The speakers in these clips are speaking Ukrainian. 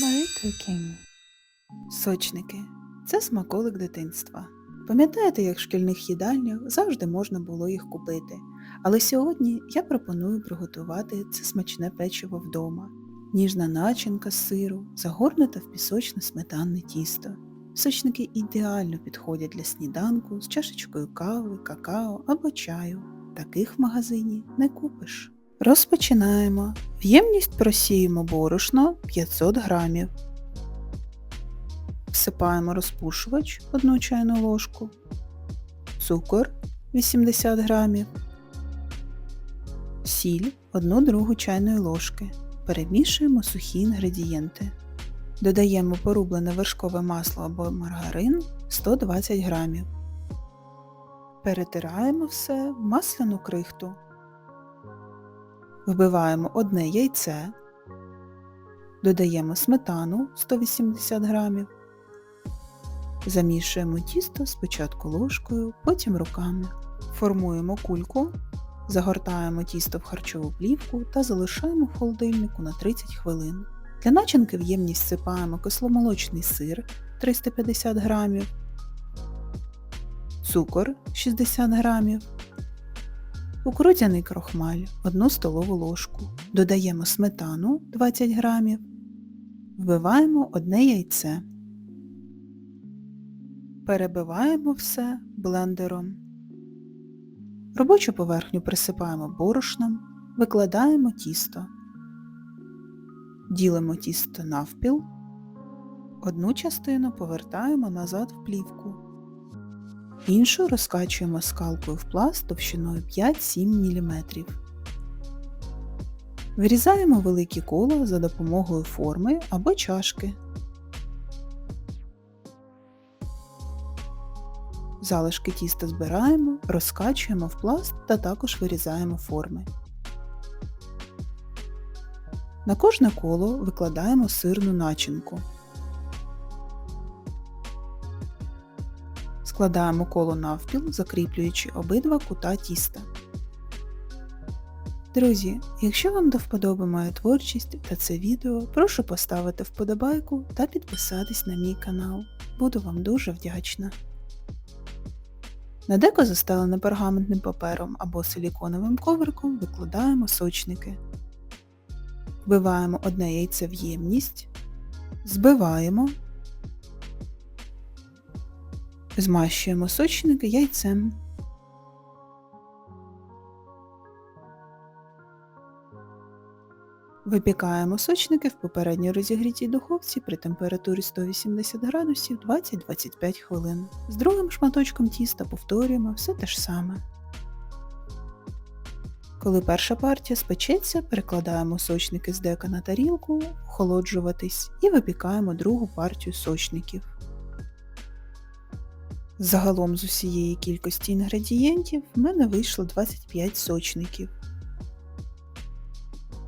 Marie. Сочники це смаколик дитинства. Пам'ятаєте, як в шкільних їдальнях завжди можна було їх купити. Але сьогодні я пропоную приготувати це смачне печиво вдома. Ніжна начинка з сиру, загорнута в пісочне сметанне тісто. Сочники ідеально підходять для сніданку з чашечкою кави, какао або чаю. Таких в магазині не купиш. Розпочинаємо. В ємність просіємо борошно 500 грамів. Всипаємо розпушувач 1 чайну ложку, цукор 80 грамів, сіль 1 другу чайної ложки. Перемішуємо сухі інгредієнти. Додаємо порублене вершкове масло або маргарин 120 грамів. Перетираємо все в масляну крихту. Вбиваємо одне яйце, додаємо сметану 180 грамів, замішуємо тісто спочатку ложкою, потім руками. Формуємо кульку, загортаємо тісто в харчову плівку та залишаємо в холодильнику на 30 хвилин. Для начинки в ємність всипаємо кисломолочний сир 350 грамів, цукор 60 грамів, кукурудзяний крохмаль 1 столову ложку. Додаємо сметану 20 грамів, вбиваємо одне яйце. Перебиваємо все блендером. Робочу поверхню присипаємо борошном, викладаємо тісто. Ділимо тісто навпіл. Одну частину повертаємо назад в плівку. Іншу розкачуємо скалкою в пласт товщиною 5-7 мм. Вирізаємо великі кола за допомогою форми або чашки. Залишки тіста збираємо, розкачуємо в пласт та також вирізаємо форми. На кожне коло викладаємо сирну начинку. Складаємо коло навпіл, закріплюючи обидва кута тіста. Друзі, якщо вам до вподоби моя творчість та це відео, прошу поставити вподобайку та підписатись на мій канал. Буду вам дуже вдячна. На деко застелене пергаментним папером або силіконовим ковриком викладаємо сочники. Вбиваємо одне яйце в ємність, збиваємо, змащуємо сочники яйцем. Випікаємо сочники в попередньо розігрітій духовці при температурі 180 градусів 20-25 хвилин. З другим шматочком тіста повторюємо все те ж саме. Коли перша партія спечеться, перекладаємо сочники з дека на тарілку, охолоджуватись і випікаємо другу партію сочників. Загалом з усієї кількості інгредієнтів в мене вийшло 25 сочників.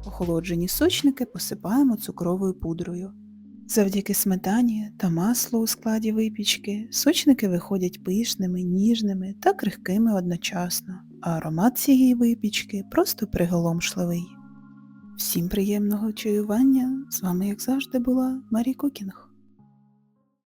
Охолоджені сочники посипаємо цукровою пудрою. Завдяки сметані та маслу у складі випічки сочники виходять пишними, ніжними та крихкими одночасно, а аромат цієї випічки просто приголомшливий. Всім приємного чаювання! З вами, як завжди, була Марі Кукінг.